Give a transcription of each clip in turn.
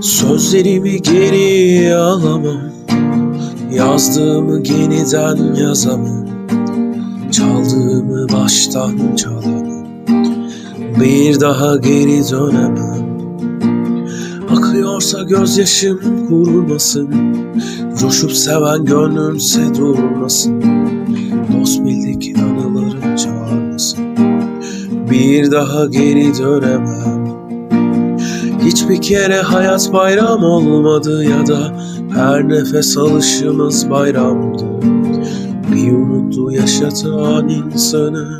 Sözlerimi geri alamam. Yazdığımı yeniden yazamam. Çaldığımı baştan çalamam. Bir daha geri dönemem. Akıyorsa gözyaşım kurumasın Coşup seven gönlümse durmasın. Dost bildik anılarım çağırmasın. Bir daha geri dönemem Hiçbir kere hayat bayram olmadı ya da her nefes alışımız bayramdı. Bir umutlu yaşatan insanı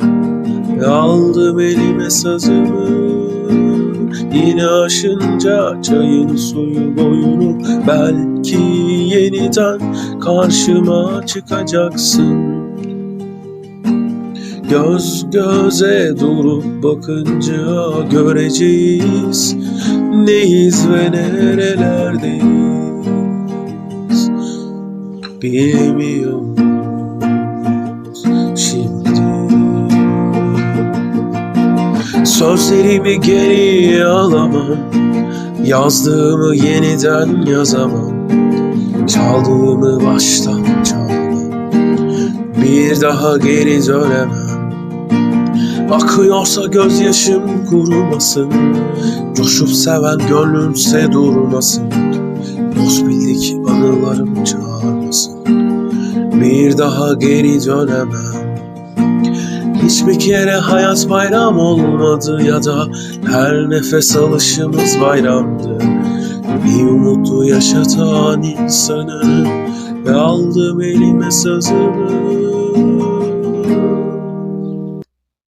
aldım elime sazımı. Yine aşınca çayın suyu boyunu belki yeniden karşıma çıkacaksın. Göz göze durup bakınca göreceğiz neyiz ve nerelerdeyiz. Bilmiyoruz şimdi. Sözlerimi geri alamam Yazdığımı yeniden yazamam Çaldığımı baştan çalamam. Bir daha geri dönemem Akıyorsa gözyaşım kurumasın Coşup seven gönlümse durmasın. Dost bildik anılarım çağırmasın. Bir daha geri dönemem. Hiçbir kere hayat bayram olmadı ya da Her nefes alışımız bayramdı. Bir umutlu yaşatan insanı Ve aldım elime sazımı